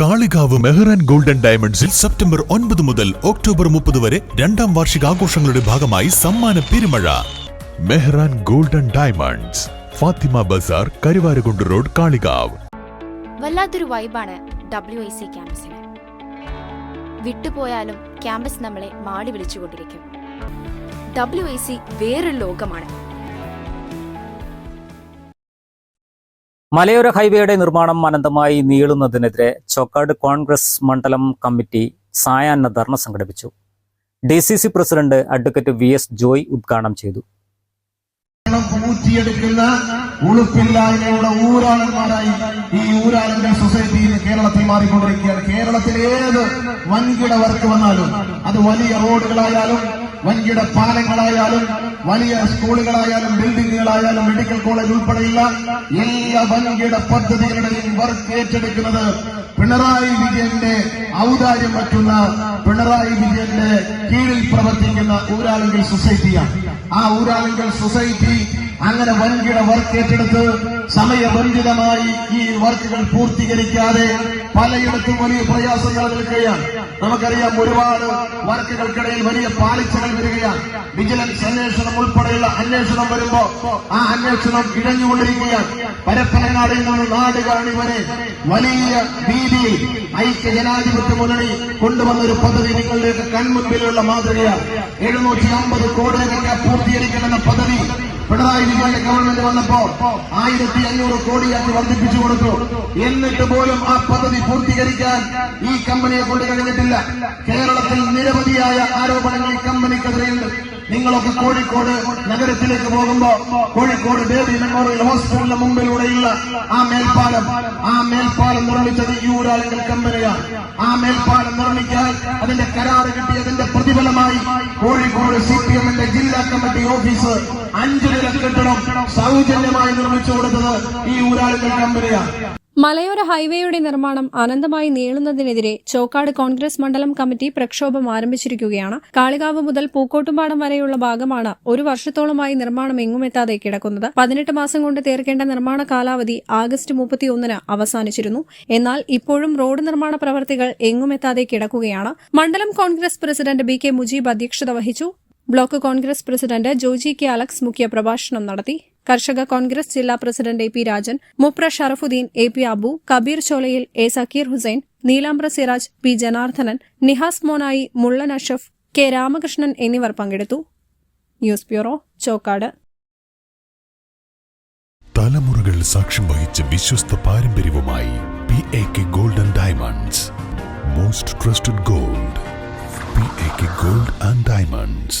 Kalikavu Mehran golden ഡയമണ്ട്സിൽ September ഒൻപത് മുതൽ ഒക്ടോബർ മുപ്പത് വരെ രണ്ടാം വാർഷിക ആഘോഷങ്ങളുടെ ഭാഗമായി സമ്മാന പെരുമഴ. Mehran golden diamonds Fathima Bazaar Karuvarakundu road Kalikavu. വല്ലാത്തൊരു വൈബാണ് ഡബ്ല്യു ഐ സി ക്യാമ്പസിന്. വിട്ടുപോയാലും ക്യാമ്പസ് നമ്മളെ മാടി വിളിച്ചുകൊണ്ടിരിക്കും. ഡബ്ല്യു ഐ സി വേറൊരു ലോകമാണ്. മലയോര ഹൈവേയുടെ നിർമ്മാണം അനന്തമായി നീളുന്നതിനെതിരെ ചോക്കാട് കോൺഗ്രസ് മണ്ഡലം കമ്മിറ്റി സായാഹ്ന ധർണ സംഘടിപ്പിച്ചു. D C C president advocate V S Joy ഉദ്ഘാടനം ചെയ്തു. ഉളുപ്പില്ലായ്മയുടെ ഊരാളന്മാരായി ഈ ഊരാളന്റെ സൊസൈറ്റിയിൽ കേരളത്തിൽ മാറിക്കൊണ്ടിരിക്കുകയാണ്. കേരളത്തിൽ ഏത് വൻകിട വർക്ക് വന്നാലും അത് വലിയ റോഡുകളായാലും വൻകിട പാലങ്ങളായാലും വലിയ സ്കൂളുകളായാലും ബിൽഡിങ്ങുകളായാലും മെഡിക്കൽ കോളേജ് ഉൾപ്പെടെയുള്ള എല്ലാ വൻകിട പദ്ധതികളുടെയും വർക്ക് ഏറ്റെടുക്കുന്നത് പിണറായി വിജയന്റെ ഔദാര്യം പറ്റുന്ന പിണറായി വിജയന്റെ കീഴിൽ പ്രവർത്തിക്കുന്ന ഊരാളുങ്കൽ സൊസൈറ്റിയാണ്. ആ ഊരാളുങ്കൽ സൊസൈറ്റി അങ്ങനെ വൻകിട വർക്ക് ഏറ്റെടുത്ത് സമയബന്ധിതമായി ഈ വർക്കുകൾ പൂർത്തീകരിക്കാതെ പലയിടത്തും വലിയ പ്രയാസങ്ങൾ നിൽക്കുകയാണ് നമുക്കറിയാം ഒരുപാട് വർക്കുകൾക്കിടയിൽ വലിയ പാളിച്ചകൾ വരികയാണ്. വിജിലൻസ് അന്വേഷണം ഉൾപ്പെടെയുള്ള അന്വേഷണം വരുമ്പോ ആ അന്വേഷണം ഇഴഞ്ഞുകൊണ്ടിരിക്കുകയാണ്. പരപ്പനങ്ങാടിൽ നിന്ന് നാട് കാണി വരെ വലിയ രീതിയിൽ ഐക്യ ജനാധിപത്യ മുന്നണി കൊണ്ടുവന്ന ഒരു പദ്ധതി നിങ്ങളുടെയൊക്കെ കൺമുൻപിലുള്ള മാതൃകയാണ്. എഴുന്നൂറ്റി അമ്പത് കോടി രൂപ പൂർത്തീകരിക്കണമെന്ന പദ്ധതി പിണറായി വിജയന്റെ ഗവൺമെന്റ് വന്നപ്പോ ആയിരത്തി അഞ്ഞൂറ് കോടിയാക്കി വർദ്ധിപ്പിച്ചു കൊടുത്തു. എന്നിട്ട് പോലും ആ പദ്ധതി പൂർത്തീകരിക്കാൻ ഈ കമ്പനിയെ കൊണ്ട് കഴിഞ്ഞിട്ടില്ല. കേരളത്തിൽ നിരവധിയായ ആരോപണങ്ങൾ ഈ കമ്പനിക്കെതിരെയുണ്ട്. നിങ്ങളൊക്കെ കോഴിക്കോട് നഗരത്തിലേക്ക് പോകുമ്പോ കോഴിക്കോട് ബേബി മെമ്മോറിയൽ ഹോസ്പിറ്റലിന്റെ മുമ്പിലൂടെയുള്ള ആ മേൽപ്പാലം ആ മേൽപ്പാലം നിർമ്മിച്ചത് ഈ കമ്പനിയാണ്. ആ മേൽപ്പാലം നിർമ്മിക്കാൻ അതിന്റെ കരാറ് കിട്ടിയതിന്റെ പ്രതിഫലമായി കോഴിക്കോട് സി പി എമ്മിന്റെ ജില്ലാ കമ്മിറ്റി ഓഫീസ് അഞ്ചു നില കെട്ടിടം സൗജന്യമായി നിർമ്മിച്ചു കൊടുത്തത് ഈ ഊരാളുങ്കൽ കമ്പനിയാണ്. മലയോര ഹൈവേയുടെ നിർമ്മാണം അനന്തമായി നീളുന്നതിനെതിരെ ചോക്കാട് കോൺഗ്രസ് മണ്ഡലം കമ്മിറ്റി പ്രക്ഷോഭം ആരംഭിച്ചിരിക്കുകയാണ്. കാളികാവ് മുതൽ പൂക്കോട്ടുംപാടം വരെയുള്ള ഭാഗമാണ് ഒരു വർഷത്തോളമായി നിർമ്മാണം എങ്ങുമെത്താതെ കിടക്കുന്നത്. പതിനെട്ട് മാസം കൊണ്ട് തീർക്കേണ്ട നിർമ്മാണ കാലാവധി ആഗസ്റ്റ് മുപ്പത്തിയൊന്നിന് അവസാനിച്ചിരുന്നു. എന്നാൽ ഇപ്പോഴും റോഡ് നിർമ്മാണ പ്രവർത്തികൾ എങ്ങുമെത്താതെ കിടക്കുകയാണ്. മണ്ഡലം Congress president B K Mujeeb അധ്യക്ഷത വഹിച്ചു. Block Congress president Joji K Alex മുഖ്യ പ്രഭാഷണം നടത്തി. കർഷക കോൺഗ്രസ് ജില്ലാ president A P Rajan Mupra Sharafuddin A P Abu Kabeer Cholayil A Zakir Hussain Neelambra Siraj P Janardhanan Nihas Monayi Mullan Ashraf K Ramakrishnan എന്നിവർ പങ്കെടുത്തു. News bureau Chokkad. തലമുറകൾ സാക്ഷ്യം വഹിച്ച വിശ്വസ്ത പാരമ്പര്യവുമായി P A K golden diamonds most trusted gold P A K gold and diamonds